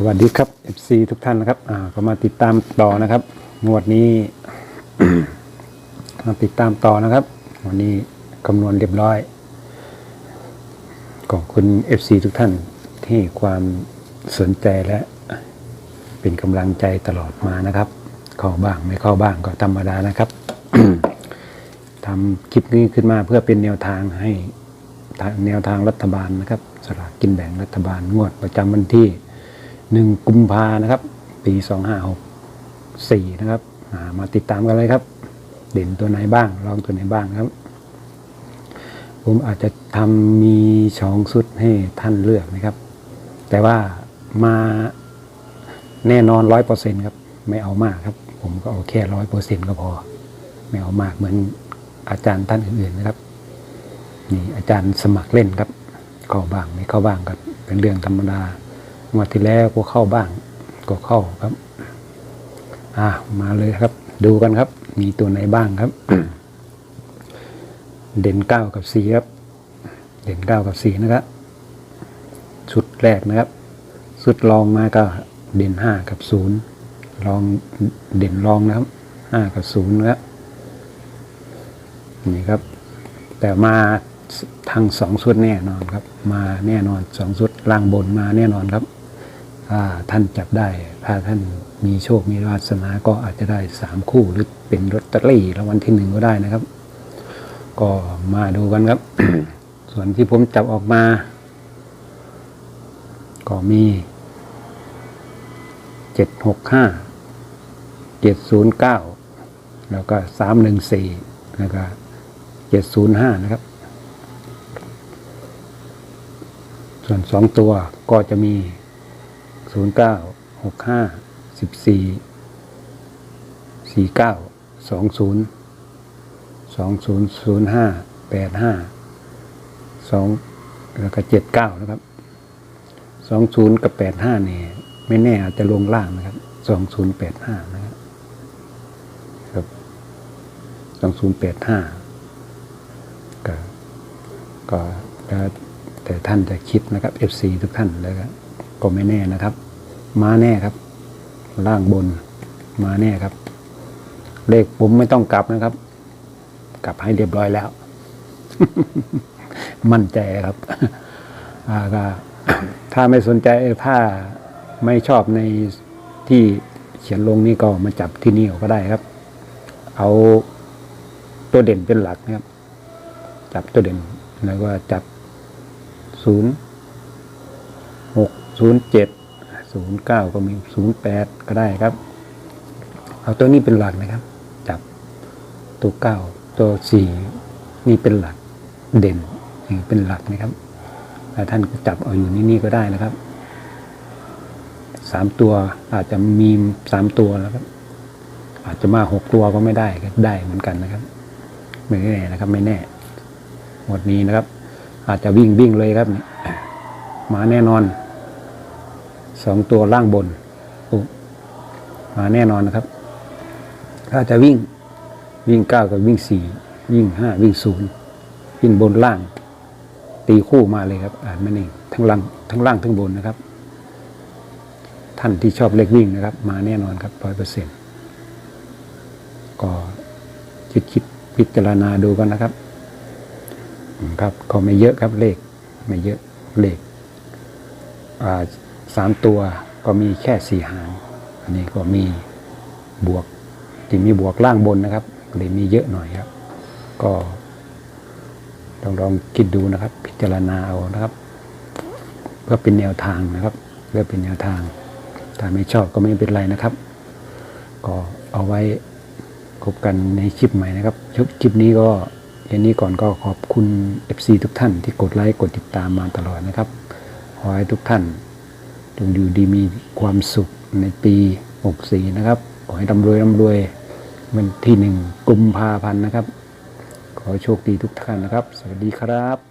สวัสดีครับ FC ทุกท่านนะครับอ่าก็มาติดตามต่อนะครับงวดนี้ มาติดตามต่อนะครับ วันนี้คำนวณเรียบร้อยขอบคุณ FC ทุกท่านที่ความสนใจและเป็นกำลังใจตลอดมานะครับ เข้าบ้างไม่เข้าบ้างก็ธรรมดานะครับทำคลิปนี้ขึ้นมาเพื่อเป็นแนวทางให้ทางแนวทางรัฐบาลนะครับสลากกินแบ่งรัฐบาลงวดประจำวันที่ หนึ่งกุมภานะครับ ปีสองห้าหกสี่นะครับามาติดตามกันเลยครับ เด่นตัวไหนบ้างลองตัวไหนบ้างครับ ผมอาจจะทำมีสองสุดให้ท่านเลือกนะครับ แต่ว่ามาแน่นอนร้อยเปอร์เซ็นครับ ไม่เอามากครับ ผมก็เอาแค่ร้อยเปอร์เซ็นก็พอ ไม่เอามากเหมือนอาจารย์ท่านอื่นๆนะครับนี่อาจารย์สมัครเล่นครับเข้าบ้างไม่เข้าบ้างก็เป็นเรื่องธรรมดา งวดที่แล้วก็เข้าบ้าง ก็เข้าครับ อ่ามาเลยครับ ดูกันครับ มีตัวไหนบ้างครับ เด่นเก้ากับสี่ครับ เด่นเก้ากับสี่นะครับชุดแรกนะครับชุดรองมาก็เด่นห้ากับศูนย์รองเด่นรองนะครับห้ากับศูนย์นะครับนี่ครับ แต่มาทางสองชุดแน่นอนครับ มาแน่นอนสองชุดล่างบนมาแน่นอนครับ ถ้าท่านจับได้ ถ้าท่านมีโชคมีวาสนาก็อาจจะได้สามคู่หรือเป็นลอตเตอรี่รางวัลที่หนึ่งก็ได้นะครับ ก็มาดูกันครับ ส่วนที่ผมจับออกมา ก็มีเจ็ดหกห้าเจ็ดศูนย์เก้าแล้วก็สามหนึ่งสี่แล้วก็เจ็ดศูนย์ห้านะครับ ส่วนสองตัวก็จะมี ศูนย์เก้าหกห้าสิบสี่สี่เก้าสองศูนย์สองศูนย์ศูนย์ห้าแปดห้าสองแล้วก็เจ็ดเก้านะครับสองศูนย์กับแปดห้าเนี่ยไม่แน่อาจจะลงล่างนะครับสองศูนย์แปดห้านะครับสองศูนย์แปดห้าก็ก็แล้วแต่ท่านจะคิดนะครับ FC ทุกท่านแล้วก็ ก็ไม่แน่นะครับ มาแน่ครับ ล่างบนมาแน่ครับ เลขผมไม่ต้องกลับนะครับ กลับให้เรียบร้อยแล้ว มั่นใจครับก็ถ้าไม่สนใจถ้าไม่ชอบในที่เขียนลงนี่ก็มาจับที่นี่ก็ได้ครับ เอาตัวเด่นเป็นหลักนะครับ จับตัวเด่นแล้วก็จับศูนย์ ศูนย์เจ็ดศูนย์เก้าก็มีศูนย์แปดก็ได้ครับ เอาตัวนี้เป็นหลักนะครับ จับตัวเก้าตัวสี่นี่เป็นหลักเด่นเป็นหลักนะครับแล้วท่านจับเอาอยู่นี่นี่ก็ได้นะครับสามตัวอาจจะมีสามตัวแล้วครับ อาจจะมาหกตัวก็ไม่ได้ก็ได้เหมือนกันนะครับ ไม่แน่นะครับ ไม่แน่หมดนี้นะครับ อาจจะวิ่งวิ่งเลยครับนี่มาแน่นอน สองตัวล่างบนอุ๊มาแน่นอนนะครับ ถ้าจะวิ่งวิ่งเก้ากับวิ่งสี่วิ่งห้าวิ่งศูนย์วิ่งบนล่าง ตีคู่มาเลยครับ อ่านม่นิ่งทั้งล่างทั้งล่างทั้งบนนะครับ ท่านที่ชอบเลขวิ่งนะครับ มาแน่นอนครับร้อยเปอร์เซ็นต์ก็คิดคิดพิจารณาดูกันนะครับ ครับก็ไม่เยอะครับเลข ไม่เยอะเลขอ่า สามตัวก็มีแค่สี่หาง อันนี้ก็มีบวกที่มีบวกล่างบนนะครับเลยมีเยอะหน่อยครับ ก็ลองลองคิดดูนะครับ พิจารณาเอานะครับ เพื่อเป็นแนวทางนะครับเพื่อเป็นแนวทางถ้าไม่ชอบก็ไม่เป็นไรนะครับ ก็เอาไว้พบกันในคลิปใหม่นะครับคลิปนี้ก็แค่นี้ก่อนก็ขอบคุณ FC ทุกท่านที่กดไลค์กดติดตามมาตลอดนะครับ ขอให้ทุกท่าน จงอยู่ดีมีความสุขในปี 64 นะครับ ขอให้ร่ำรวยร่ำรวยเป็นที่หนึ่งกุมภาพันธ์นะครับ ขอโชคดีทุกท่านนะครับ สวัสดีครับ